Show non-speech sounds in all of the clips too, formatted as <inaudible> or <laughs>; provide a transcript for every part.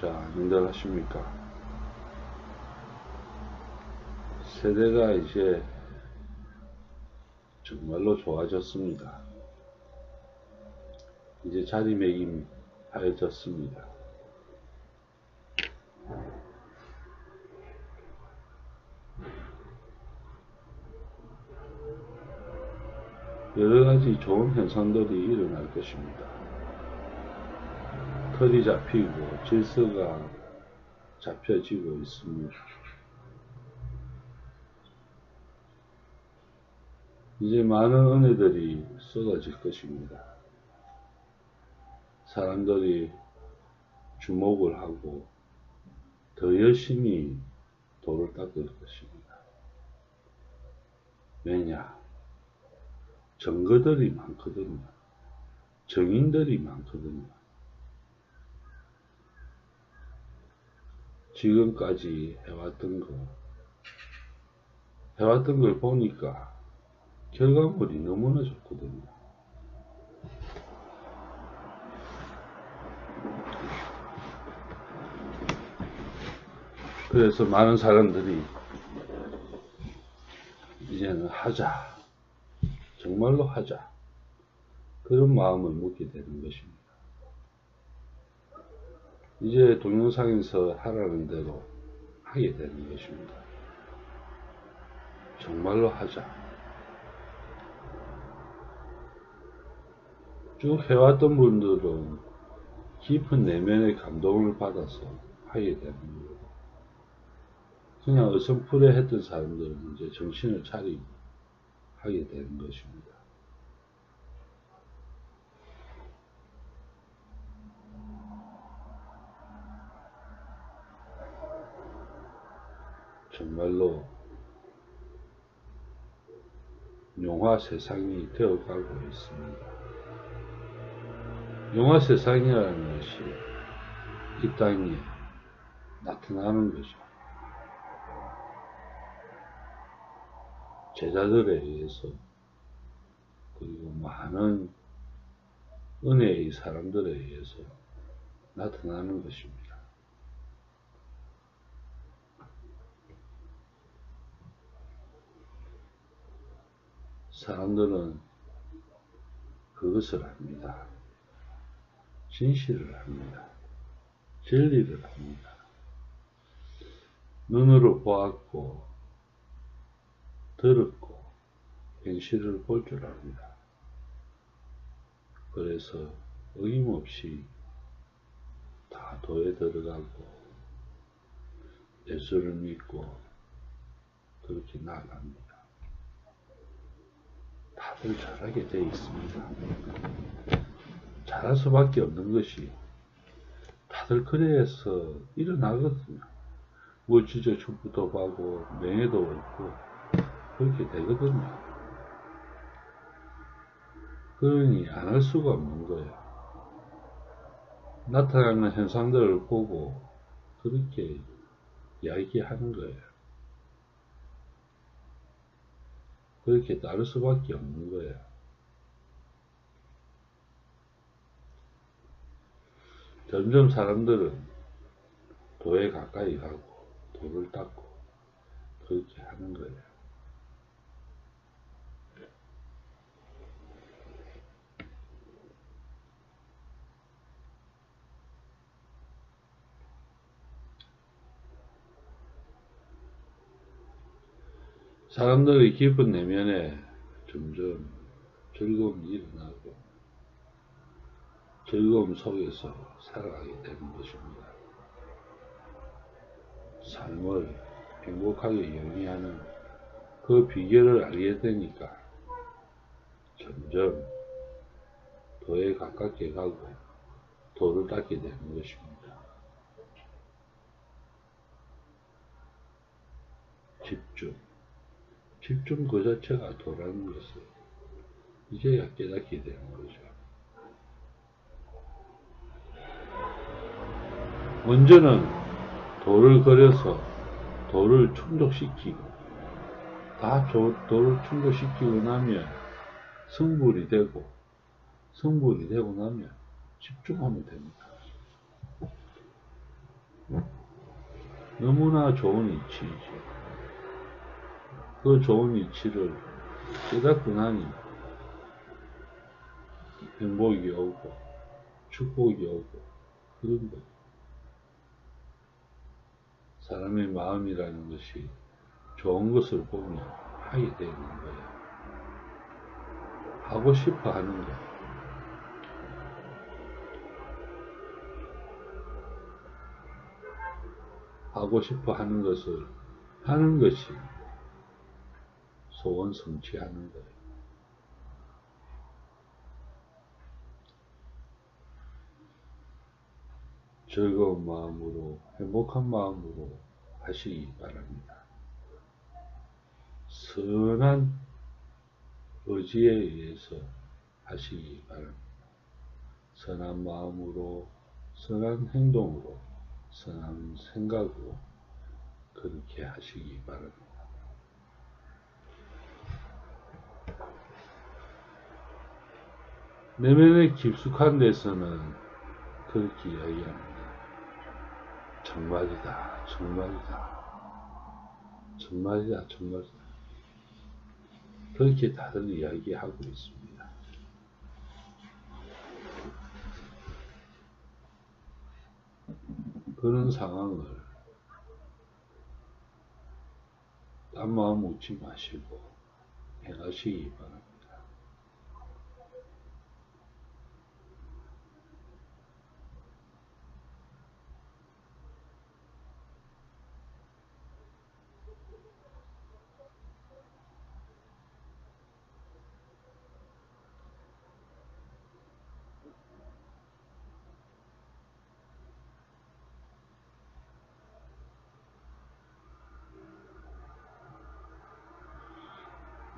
자, 님들 하십니까? 세대가 이제 정말로 좋아졌습니다. 이제 자리매김하여졌습니다. 여러 가지 좋은 현상들이 일어날 것입니다. 털이 잡히고 질서가 잡혀지고 있습니다. 이제 많은 은혜들이 쏟아질 것입니다. 사람들이 주목을 하고 더 열심히 돌을 닦을 것입니다. 왜냐? 증거들이 많거든요. 증인들이 많거든요. 지금까지 해왔던 거, 해왔던 걸 보니까 결과물이 너무나 좋거든요. 그래서 많은 사람들이 이제는 하자. 정말로 하자. 그런 마음을 먹게 되는 것입니다. 이제 동영상에서 하라는 대로 하게 되는 것입니다. 정말로 하자. 쭉 해왔던 분들은 깊은 내면의 감동을 받아서 하게 되는 거예요. 그냥 어선풀에 했던 사람들은 이제 정신을 차리고 하게 되는 것입니다. 정말로 용화 세상이 되어가고 있습니다. 용화 세상이라는 것이 이 땅에 나타나는 거죠. 제자들에 의해서 그리고 많은 은혜의 사람들에 의해서 나타나는 것입니다. 사람들은 그것을 합니다. 진실을 합니다. 진리를 합니다. 눈으로 보았고, 들었고, 현실을 볼 줄 압니다. 그래서 어김없이 다 도에 들어가고, 예수를 믿고, 그렇게 나아갑니다. 다들 잘하게 되어 있습니다. 잘할 수밖에 없는 것이 다들 그래서 일어나거든요. 뭐 진짜 축부도 하고 명예도 얻고 그렇게 되거든요. 그러니 안 할 수가 없는 거예요. 나타나는 현상들을 보고 그렇게 이야기하는 거예요. 그렇게 따를 수밖에 없는 거예요. 점점 사람들은 도에 가까이 가고 도를 닦고 그렇게 하는 거예요. 사람들의 깊은 내면에 점점 즐거움이 일어나고 즐거움 속에서 살아가게 되는 것입니다. 삶을 행복하게 영위하는 그 비결을 알게 되니까 점점 도에 가깝게 가고 도를 닦게 되는 것입니다. 집중. 집중 그 자체가 도라는 것을 이제야 깨닫게 되는 거죠. 먼저는 돌을 그려서 돌을 충족시키고 다 돌을 충족시키고 나면 성불이 되고 성불이 되고 나면 집중하면 됩니다. 너무나 좋은 이치이죠. 그 좋은 이치를 깨닫고 나니 행복이 오고 축복이 오고 그런 거. 사람의 마음이라는 것이 좋은 것을 보면 하게 되는 거예요. 하고 싶어 하는 거. 하고 싶어 하는 것을 하는 것이 소원 성취하는 거예요. 즐거운 마음으로, 행복한 마음으로 하시기 바랍니다. 선한 의지에 의해서 하시기 바랍니다. 선한 마음으로, 선한 행동으로, 선한 생각으로 그렇게 하시기 바랍니다. 내면에 깊숙한 데서는 그렇게 이야기합니다. 정말이다, 정말이다, 정말이다, 정말이다. 그렇게 다들 이야기하고 있습니다. 그런 상황을 딴 마음 묻지 마시고 행하시기 바랍니다.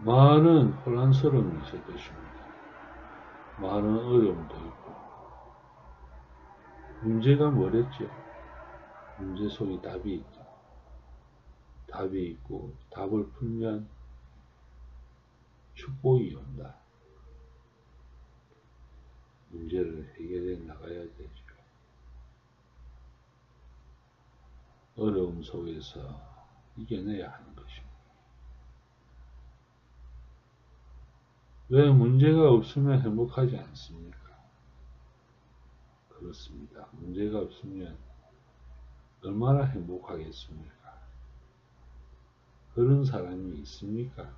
많은 혼란스러움이 있을 것입니다. 많은 어려움도 있고 문제가 뭐랬죠? 문제 속에 답이 있다. 답이 있고 답을 풀면 축복이 온다. 문제를 해결해 나가야 되죠. 어려움 속에서 이겨내야 하는 것입니다. 왜 문제가 없으면 행복하지 않습니까? 그렇습니다. 문제가 없으면 얼마나 행복하겠습니까? 그런 사람이 있습니까?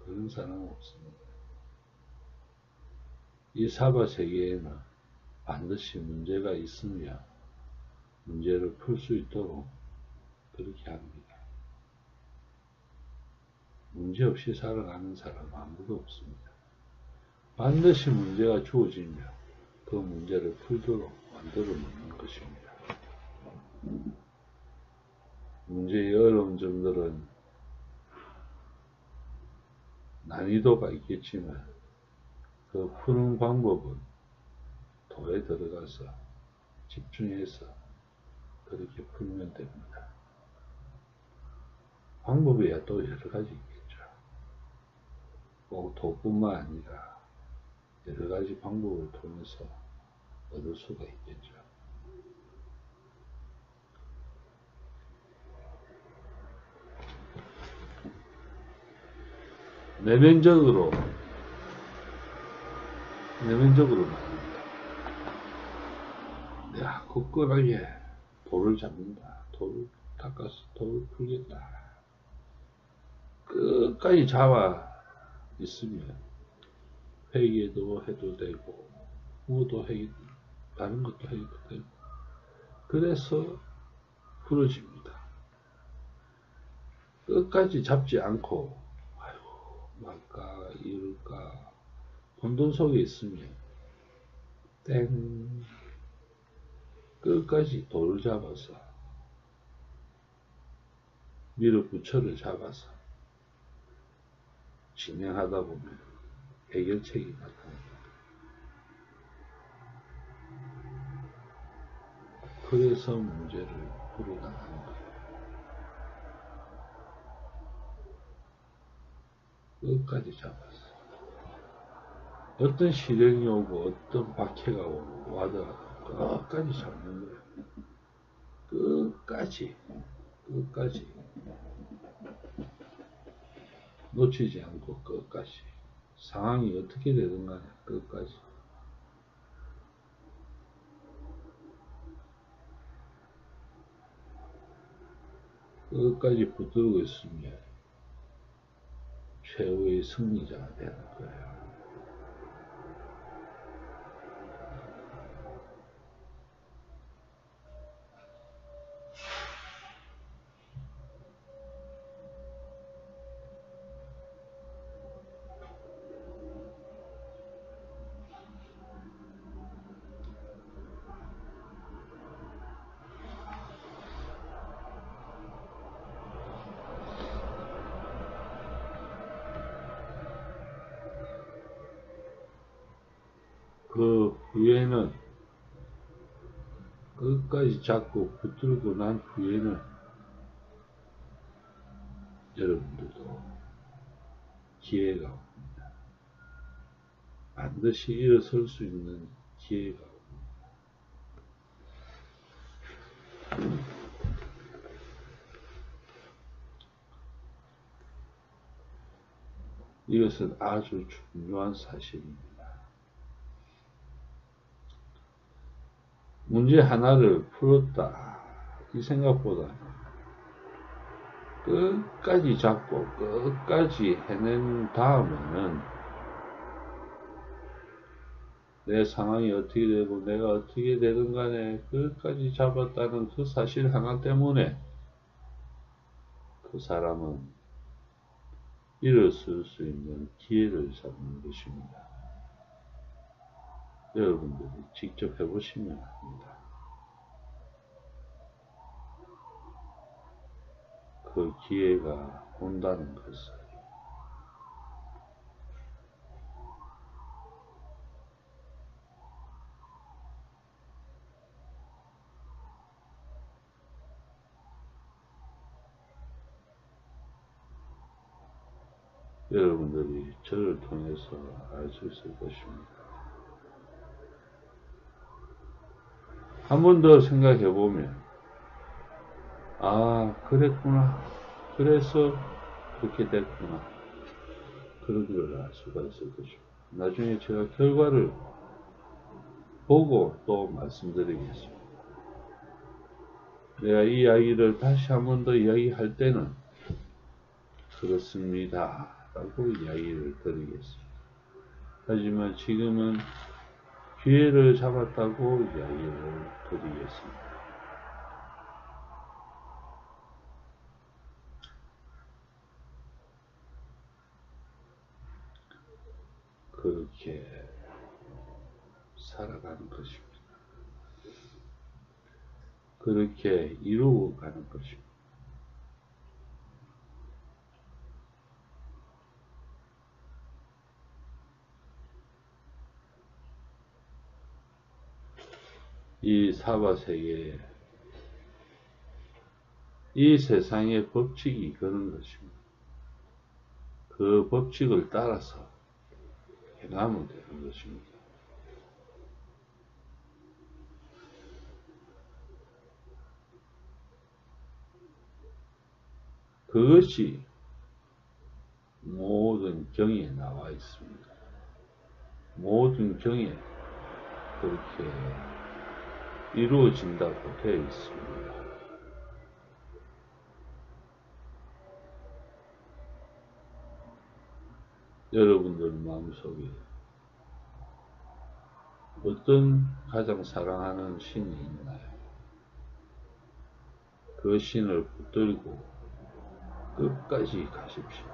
그런 사람은 없습니다. 이 사바 세계에는 반드시 문제가 있으며 문제를 풀 수 있도록 그렇게 합니다. 문제없이 살아가는 사람 아무도 없습니다. 반드시 문제가 주어지면 그 문제를 풀도록 만들어 놓는 것입니다. 문제의 어려운 점들은 난이도가 있겠지만 그 푸는 방법은 도에 들어가서 집중해서 그렇게 풀면 됩니다. 방법이야 또 여러 가지 꼭 도뿐만 아니라 여러 가지 방법을 통해서 얻을 수가 있겠죠. 내면적으로 내면적으로 말합니다. 내가 굳건하게 돌을 잡는다. 돌을 닦아서 돌을 풀겠다. 끝까지 잡아 있으면 회계도 해도 되고 후도 해도 다른 것도 해도 되고. 그래서 풀어집니다. 끝까지 잡지 않고 아이고 말까 이럴까. 혼돈 속에 있으면 땡. 끝까지 돌을 잡아서 밀어붙여를 잡아서 진행하다 보면 해결책이 나타납니다. 그래서 문제를 풀어나가는 거예요. 끝까지 잡았어. 어떤 시련이 오고 어떤 박해가 오고 와도 끝까지 잡는 거예요. 끝까지 끝까지 놓치지 않고 끝까지 상황이 어떻게 되든 간에 끝까지 끝까지 붙들고 있으면 최후의 승리자가 되는 거예요. 그 후에는 끝까지 잡고 붙들고 난 후에는 여러분들도 기회가 옵니다. 반드시 일어설 수 있는 기회가 옵니다. 이것은 아주 중요한 사실입니다. 문제 하나를 풀었다. 이 생각보다 끝까지 잡고 끝까지 해낸 다음에는 내 상황이 어떻게 되고 내가 어떻게 되든 간에 끝까지 잡았다는 그 사실 하나 때문에 그 사람은 일어설 수 있는 기회를 잡는 것입니다. 여러분들이 직접 해보시면 합니다. 그 기회가 온다는 것을 여러분들이 저를 통해서 알 수 있을 것입니다. 한 번 더 생각해 보면, 아, 그랬구나. 그래서 그렇게 됐구나. 그런 걸 알 수가 있을 것이고. 나중에 제가 결과를 보고 또 말씀드리겠습니다. 내가 이 이야기를 다시 한 번 더 이야기할 때는 그렇습니다. 라고 이야기를 드리겠습니다. 하지만 지금은 기회를 잡았다고 이야기를 드리겠습니다. 그렇게 살아가는 것입니다. 그렇게 이루어 가는 것입니다. 이 사바세계에 이 세상의 법칙이 그런 것입니다. 그 법칙을 따라서 행하면 되는 것입니다. 그것이 모든 경에 나와 있습니다. 모든 경에 그렇게 이루어진다고 되어 있습니다. 여러분들 마음속에 어떤 가장 사랑하는 신이 있나요? 그 신을 붙들고 끝까지 가십시오.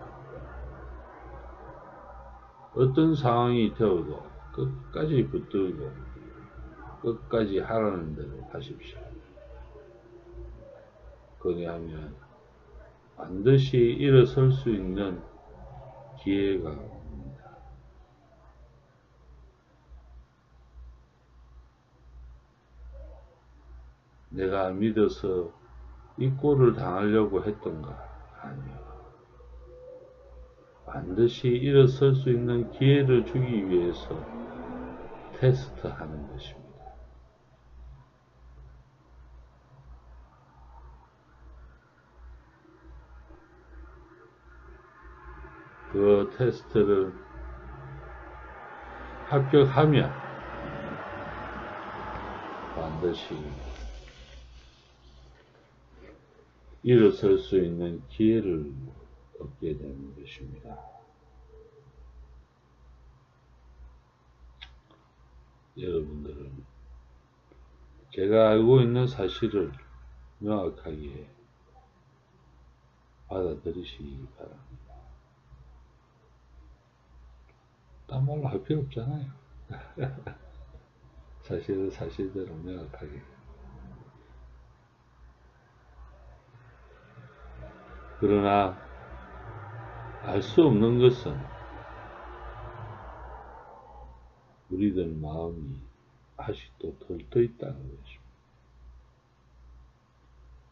어떤 상황이 되어도 끝까지 붙들고 끝까지 하라는 대로 하십시오. 그리하면 반드시 일어설 수 있는 기회가 옵니다. 내가 믿어서 이 꼴을 당하려고 했던가? 아니요. 반드시 일어설 수 있는 기회를 주기 위해서 테스트하는 것입니다. 그 테스트를 합격하면 반드시 일어설 수 있는 기회를 얻게 되는 것입니다. 여러분들은 제가 알고 있는 사실을 명확하게 받아들이시기 바랍니다. 딴 말로 할 필요 없잖아요. <laughs> 사실은 사실대로 명확하게. 그러나 알 수 없는 것은 우리들 마음이 아직도 들떠 있다는 것입니다.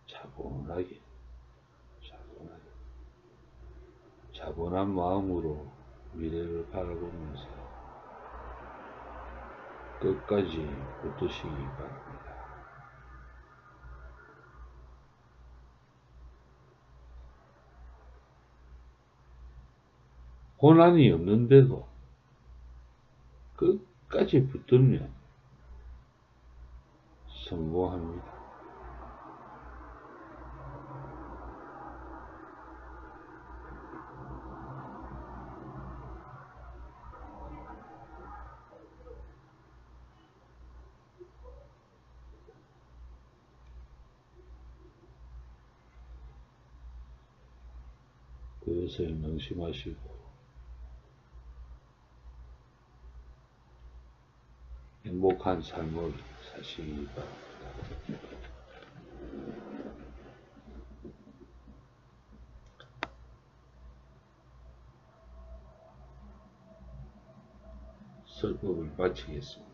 차분하게, 차분하게, 차분한 마음으로 미래를 바라보면서 끝까지 붙드시기 바랍니다. 고난이 없는데도 끝까지 붙들면 성공합니다. 그 것을 명심하시고 행복한 삶을 사시기 바랍니다. 설법을 마치겠습니다.